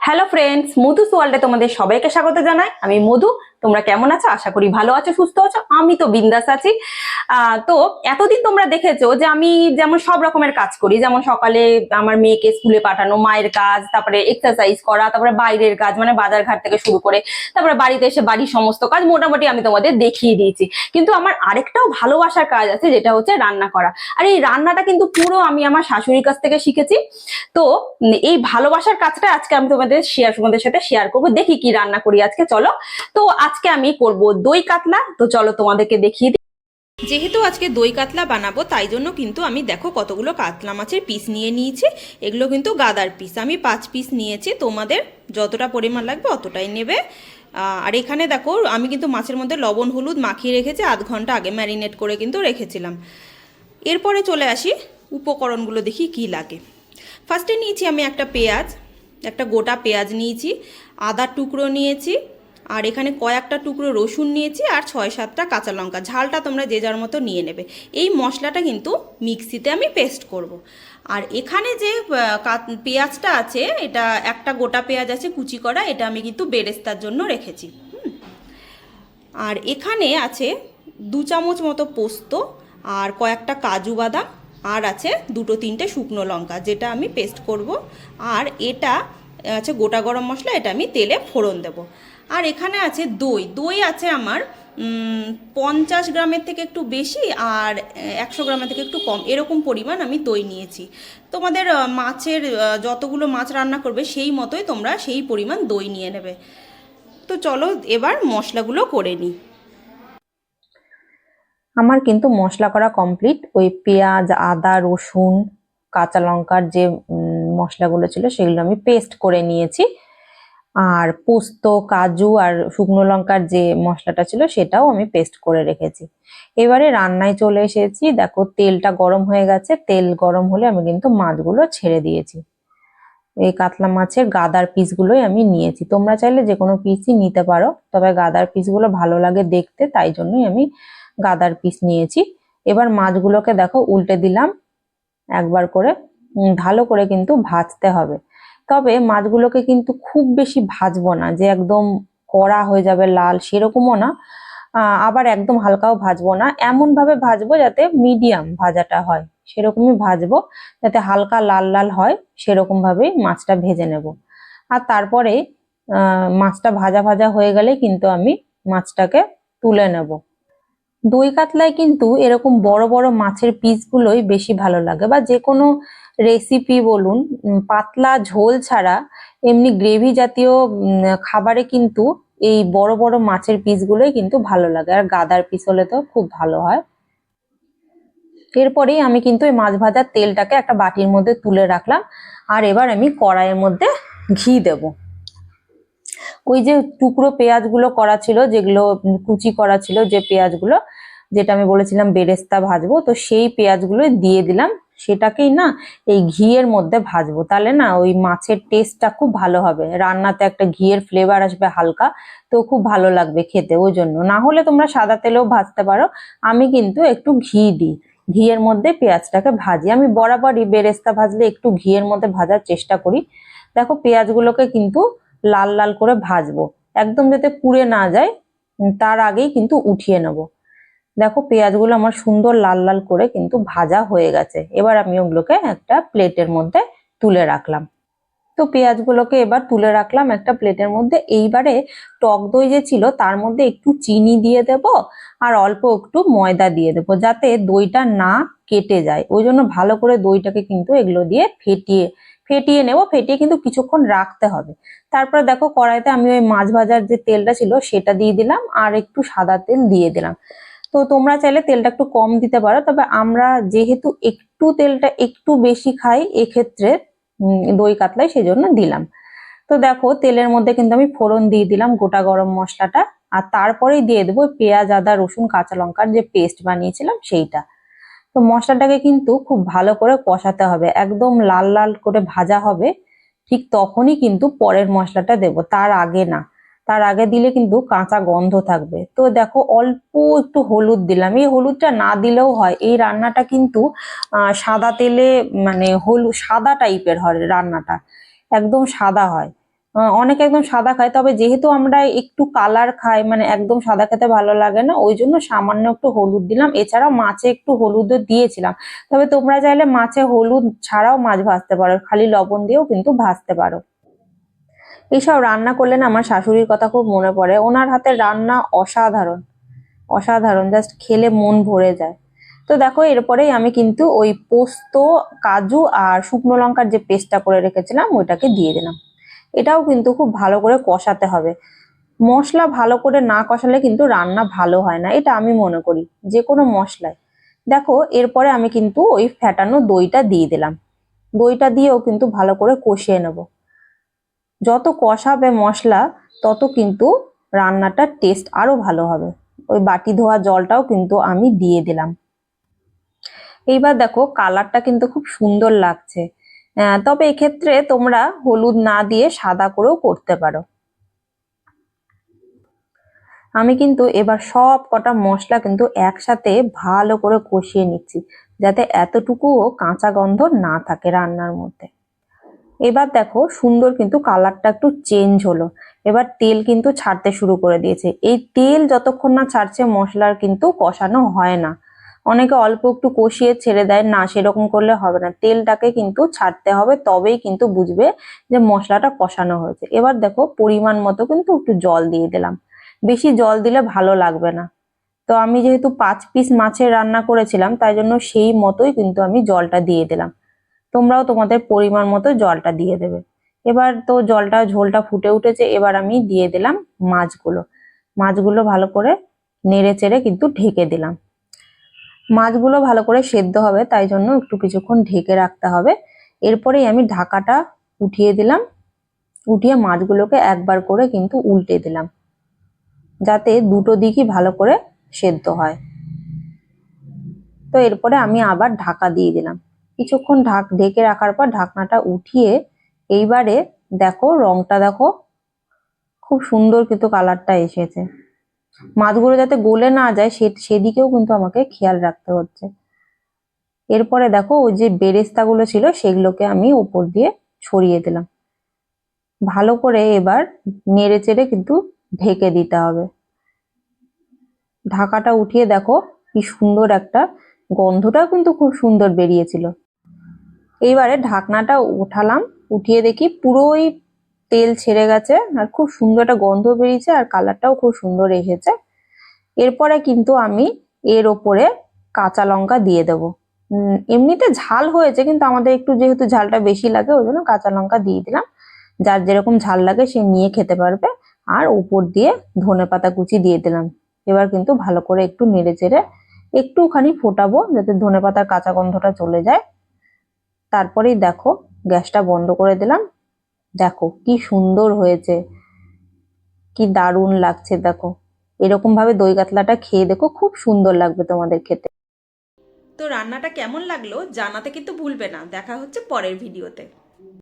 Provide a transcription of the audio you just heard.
Hello friends Madhu's ওয়ার্ল্ডে তোমাদের সবাইকে স্বাগত জানাই। আমি মধু তোমরা কেমন আছো? আশা করি ভালো আছো, সুস্থ আছো। আমি তো বিন্দাস আছি। তো এতদিন তোমরা দেখেছ যে আমি যেমন সব রকমের কাজ করি। যেমন সকালে আমার মেয়েকে স্কুলে পাঠানো, মায়ের কাজ, তারপরে এক্সারসাইজ করা, তারপরে বাইরের কাজ মানে বাজার ঘাট থেকে শুরু করে, তারপরে বাড়িতে এসে বাড়ির সমস্ত কাজ মোটামুটি আমি তোমাদের দেখিয়ে দিয়েছি। কিন্তু আমার আরেকটাও ভালোবাসার কাজ আছে, যেটা হচ্ছে রান্না করা। আর এই রান্নাটা কিন্তু পুরো আমি আমার শাশুড়ির কাছ থেকে শিখেছি। তো এই ভালোবাসার কাজটা আজকে আমি তোমাদের শেয়ার তোমাদের সাথে শেয়ার করব। দেখি কি রান্না করি আজকে, চলো। তো আজকে আমি করব দই কাতলা। তো চলো তোমাদেরকে দেখিয়ে দিই। যেহেতু আজকে দই কাতলা বানাবো, তাই জন্য কিন্তু আমি দেখো কতগুলো কাতলা মাছের পিস নিয়ে নিয়েছি। এগুলো কিন্তু গাদার পিস আমি পাঁচ পিস নিয়েছি, তোমাদের যতটা পরিমাণ লাগবে অতটাই নেবে। আর এখানে দেখো, আমি কিন্তু মাছের মধ্যে লবণ, হলুদ মাখিয়ে রেখেছি, আধ ঘণ্টা আগে ম্যারিনেট করে কিন্তু রেখেছিলাম। এরপরে চলে আসি, উপকরণগুলো দেখি কি লাগে। ফার্স্টে নিয়েছি আমি একটা পেঁয়াজ, একটা গোটা পেঁয়াজ নিয়েছি আদার টুকরো নিয়েছি আর এখানে কয়েকটা টুকরো রসুন নিয়েছি আর ছয় সাতটা কাঁচা লঙ্কা। ঝালটা তোমরা যে যার মতো নিয়ে নেবে। এই মশলাটা কিন্তু মিক্সিতে আমি পেস্ট করব। আর এখানে যে পেঁয়াজটা আছে, এটা একটা গোটা পেঁয়াজ আছে, কুচি করা, এটা আমি কিন্তু বেরেস্তার জন্য রেখেছি। আর এখানে আছে দু চামচ মতো পোস্ত আর কয়েকটা কাজু বাদাম আর আছে দুটো তিনটে শুকনো লঙ্কা, যেটা আমি পেস্ট করব। আর এটা আছে গোটা গরম মশলা, এটা আমি তেলে ফোড়ন দেব। আর এখানে আছে দই। দই আছে আমার পঞ্চাশ গ্রামের থেকে একটু বেশি আর একশো গ্রামের থেকে একটু কম। এরকম পরিমাণ আমি দই নিয়েছি। তোমাদের মাছের যতগুলো মাছ রান্না করবে সেই মতোই তোমরা সেই পরিমাণ দই নিয়ে নেবে। তো চলো এবার মশলাগুলো করে নিই। আমার কিন্তু মশলা করা কমপ্লিট। ওই পেঁয়াজ, আদা, রসুন, কাঁচা লঙ্কার যে মশলাগুলো ছিল সেগুলো আমি পেস্ট করে নিয়েছি। আর পোস্ত, কাজু আর শুকনো লঙ্কার যে মশলাটা ছিল সেটাও আমি পেস্ট করে রেখেছি। এবারে রান্নায় চলে এসেছি। দেখো তেলটা গরম হয়ে গেছে। তেল গরম হলে আমি কিন্তু মাছগুলো ছেড়ে দিয়েছি। এই কাতলা মাছের গাদার পিসগুলোই আমি নিয়েছি। তোমরা চাইলে যে কোনো পিসই নিতে পারো, তবে গাদার পিসগুলো ভালো লাগে দেখতে, তাই জন্যই আমি গাদার পিস নিয়েছি। এবার মাছগুলোকে দেখো উল্টে দিলাম। একবার করে ভালো করে কিন্তু ভাজতে হবে। তবে মাছগুলোকে কিন্তু খুব বেশি ভাজবো না, যে একদম কড়া হয়ে যাবে লাল সেরকমও না আবার একদম হালকাও ভাজবো না। এমন ভাবে ভাজবো যাতে মিডিয়াম ভাজাটা হয়, সেরকমই ভাজবো, যাতে হালকা লাল লাল হয় সেরকম ভাবেই মাছটা ভেজে নেব। আর তারপরে মাছটা ভাজা ভাজা হয়ে গেলে কিন্তু আমি মাছটাকে তুলে নেব। দই কাতলায় কিন্তু এরকম বড় বড় মাছের পিসগুলোই বেশি ভালো লাগে, বা যে কোনো রেসিপি বলুন পাতলা ঝোল ছাড়া এমনি গ্রেভি জাতীয় খাবারে কিন্তু এই বড় বড় মাছের পিসগুলোই কিন্তু ভালো লাগে। আর গাদার পিস হলে তো খুব ভালো হয়। এরপরেই আমি কিন্তু এই মাছ ভাজার তেলটাকে একটা বাটির মধ্যে তুলে রাখলাম। আর এবার আমি কড়াইয়ের মধ্যে ঘি দেব। ওই যে টুকরো পেঁয়াজগুলো করা ছিল, যেগুলো কুচি করা ছিল, যে পেঁয়াজগুলো, যেটা আমি বলেছিলাম বেরেস্তা ভাজবো, তো সেই পেঁয়াজগুলো দিয়ে দিলাম। সেটাকেই না এই ঘিয়ের মধ্যে ভাজবো। তাহলে না ওই মাছের টেস্টটা খুব ভালো হবে। রান্নাতে একটা ঘিয়ের ফ্লেভার আসবে হালকা, তো খুব ভালো লাগবে খেতে ওই জন্য না হলে তোমরা সাদা তেলেও ভাজতে পারো। আমি কিন্তু একটু ঘি দিই। ঘিয়ের মধ্যে পেঁয়াজটাকে ভাজি। আমি বরাবরই বেরেস্তা ভাজলে একটু ঘিয়ের মধ্যে ভাজার চেষ্টা করি। দেখো পেঁয়াজগুলোকে কিন্তু লাল লাল করে ভাজবো। একদম যাতে পুড়ে না যায়, তার আগেই কিন্তু উঠিয়ে নেব। দেখো, পেঁয়াজগুলো আমার সুন্দর লাল লাল করে কিন্তু ভাজা হয়ে গেছে। এবার আমি ওগুলোকে একটা প্লেটের মধ্যে তুলে রাখলাম। তো পেঁয়াজগুলোকে এবার তুলে রাখলাম একটা প্লেটের মধ্যে। এইবারে টক দই যে ছিল, তার মধ্যে একটু চিনি দিয়ে দেব আর অল্প একটু ময়দা দিয়ে দেবো যাতে দইটা না কেটে যায়। ওই জন্য ভালো করে দইটাকে কিন্তু এগুলো দিয়ে ফেটিয়ে ফেটিয়ে নেব। ফেটিয়ে কিন্তু কিছুক্ষণ রাখতে হবে। তারপরে দেখো, কড়াইতে আমি ওই মাছ ভাজার যে তেলটা ছিল, সেটা দিয়ে দিলাম আর একটু সাদা তেল দিয়ে দিলাম। তো তোমরা চাইলে তেলটা একটু কম দিতে পারো, তবে আমরা যেহেতু একটু তেলটা একটু বেশি খাই, এক্ষেত্রে দই কাতলায় সেই জন্য দিলাম। তো দেখো, তেলের মধ্যে কিন্তু আমি ফোড়ন দিয়ে দিলাম গোটা গরম মশলাটা, আর তারপরেই দিয়ে দেবো পেঁয়াজ, আদা, রসুন, কাঁচা লঙ্কার যে পেস্ট বানিয়েছিলাম সেইটা। তো মশলাটাকে কিন্তু খুব ভালো করে কষাতে হবে, একদম লাল লাল করে ভাজা হবে, ঠিক তখনই কিন্তু পরের মশলাটা দেব, তার আগে না। তার আগে দিলে কিন্তু কাঁচা গন্ধ থাকবে। তো দেখো, অল্প একটু হলুদ দিলাম। এই হলুদটা না দিলেও হয়। এই রান্নাটা কিন্তু সাদা তেলে মানে হলুদ সাদা টাইপের হয় রান্নাটা। একদম সাদা হয়। অনেকে একদম সাদা খায়। তবে যেহেতু আমরা একটু কালার খাই মানে একদম সাদা খেতে ভালো লাগে না, ওই জন্য সামান্য একটু হলুদ দিলাম। এছাড়াও মাছে একটু হলুদও দিয়েছিলাম। তবে তোমরা চাইলে মাছে হলুদ ছাড়াও মাছ ভাজতে পারো। খালি লবণ দিয়েও কিন্তু ভাজতে পারো। এইসব রান্না করলে না আমার শাশুড়ির কথা খুব মনে পড়ে। ওনার হাতের রান্না অসাধারণ। অসাধারণ জাস্ট খেলে মন ভরে যায়। তো দেখো, এরপরেই আমি কিন্তু ওই পোস্ত, কাজু আর শুকনো লঙ্কার যে পেস্টটা করে রেখেছিলাম, ওইটাকে দিয়ে দিলাম। এটাও কিন্তু খুব ভালো করে কষাতে হবে। মশলা ভালো করে না কষালে কিন্তু রান্না ভালো হয় না, এটা আমি মনে করি, যে কোনো মশলায়। দেখো, এরপরে আমি কিন্তু ওই ফ্যাটানো দইটা দিয়ে দিলাম। দইটা দিয়েও কিন্তু ভালো করে কষিয়ে নেব। যত কষাবে মশলা, তত কিন্তু রান্নাটার টেস্ট আরও ভালো হবে। ওই বাটি ধোয়া জলটাও কিন্তু আমি দিয়ে দিলাম। এইবার দেখো কালারটা কিন্তু খুব সুন্দর লাগছে। তবে এক্ষেত্রে তোমরা হলুদ না দিয়ে সাদা করেও করতে পারো। আমি কিন্তু এবার সব কটা মশলা কিন্তু একসাথে ভালো করে কষিয়ে নিচ্ছি, যাতে এতটুকুও কাঁচা গন্ধ না থাকে রান্নার মধ্যে। এবার দেখো সুন্দর কিন্তু কালারটা একটু চেঞ্জ হলো। এবার তেল কিন্তু ছাড়তে শুরু করে দিয়েছে। এই তেল যতক্ষণ না ছাড়ছে, মশলার কিন্তু কষানো হয় না। অনেকে অল্প একটু কষিয়ে ছেড়ে দেয়, না সেরকম করলে হবে না। তেলটাকে কিন্তু ছাড়তে হবে, তবেই কিন্তু বুঝবে যে মশলাটা কষানো হয়েছে। এবার দেখো পরিমাণ মতো কিন্তু একটু জল দিয়ে দিলাম। বেশি জল দিলে ভালো লাগবে না। তো আমি যেহেতু পাঁচ পিস মাছের রান্না করেছিলাম, তাই জন্য সেই মতোই কিন্তু আমি জলটা দিয়ে দিলাম। তোমরাও তোমাদের পরিমাণ মতো জলটা দিয়ে দেবে। এবার তো জলটা, ঝোলটা ফুটে উঠেছে, এবার আমি দিয়ে দিলাম মাছগুলো। মাছগুলো ভালো করে নেড়ে চেড়ে কিন্তু ঢেকে দিলাম। মাছগুলো ভালো করে সেদ্ধ হবে, তাই জন্য একটু কিছুক্ষণ ঢেকে রাখতে হবে। এরপরেই আমি ঢাকাটা উঠিয়ে দিলাম। উঠিয়ে মাছগুলোকে একবার করে কিন্তু উল্টে দিলাম, যাতে দুটো দিকই ভালো করে সেদ্ধ হয়। তো এরপরে আমি আবার ঢাকা দিয়ে দিলাম। কিছুক্ষণ ঢাক, ঢেকে রাখার পর ঢাকনাটা উঠিয়ে এইবারে দেখো রংটা দেখো, খুব সুন্দর কিন্তু কালারটা এসেছে। মাছগুলো যাতে গলে না যায় সে, সেদিকেও কিন্তু আমাকে খেয়াল রাখতে হচ্ছে। এরপরে দেখো ওই যে বেরেস্তাগুলো ছিল সেগুলোকে আমি উপর দিয়ে ছড়িয়ে দিলাম। ভালো করে এবার নেড়ে চেড়ে কিন্তু ঢেকে দিতে হবে। ঢাকাটা উঠিয়ে দেখো কি সুন্দর একটা গন্ধটাও কিন্তু খুব সুন্দর বেরিয়েছিল। এইবারে ঢাকনাটা উঠালাম উঠিয়ে দেখি পুরোই তেল ছেড়ে গেছে আর খুব সুন্দর একটা গন্ধ বেরিয়েছে আর কালারটাও খুব সুন্দর এসেছে। এরপরে কিন্তু আমি এর ওপরে কাঁচা লঙ্কা দিয়ে দেব। এমনিতে ঝাল হয়েছে কিন্তু আমাদের একটু যেহেতু ঝালটা বেশি লাগে, ওই জন্য কাঁচা লঙ্কা দিয়ে দিলাম। যার যেরকম ঝাল লাগে সে নিয়ে খেতে পারবে। আর উপর দিয়ে ধনে পাতা কুচি দিয়ে দিলাম। এবার কিন্তু ভালো করে একটু নেড়ে চেড়ে একটুখানি ফোটাবো যাতে ধনে পাতার কাঁচা গন্ধটা চলে যায়। তারপরেই দেখো, গ্যাসটা বন্ধ করে দিলাম। দেখো কি সুন্দর হয়েছে, কি দারুণ লাগছে দেখো। এরকমভাবে দই কাতলাটা খেয়ে দেখো, খুব সুন্দর লাগবে তোমাদের খেতে। তো রান্নাটা কেমন লাগল জানাতে কিন্তু ভুলবে না। দেখা হচ্ছে পরের ভিডিওতে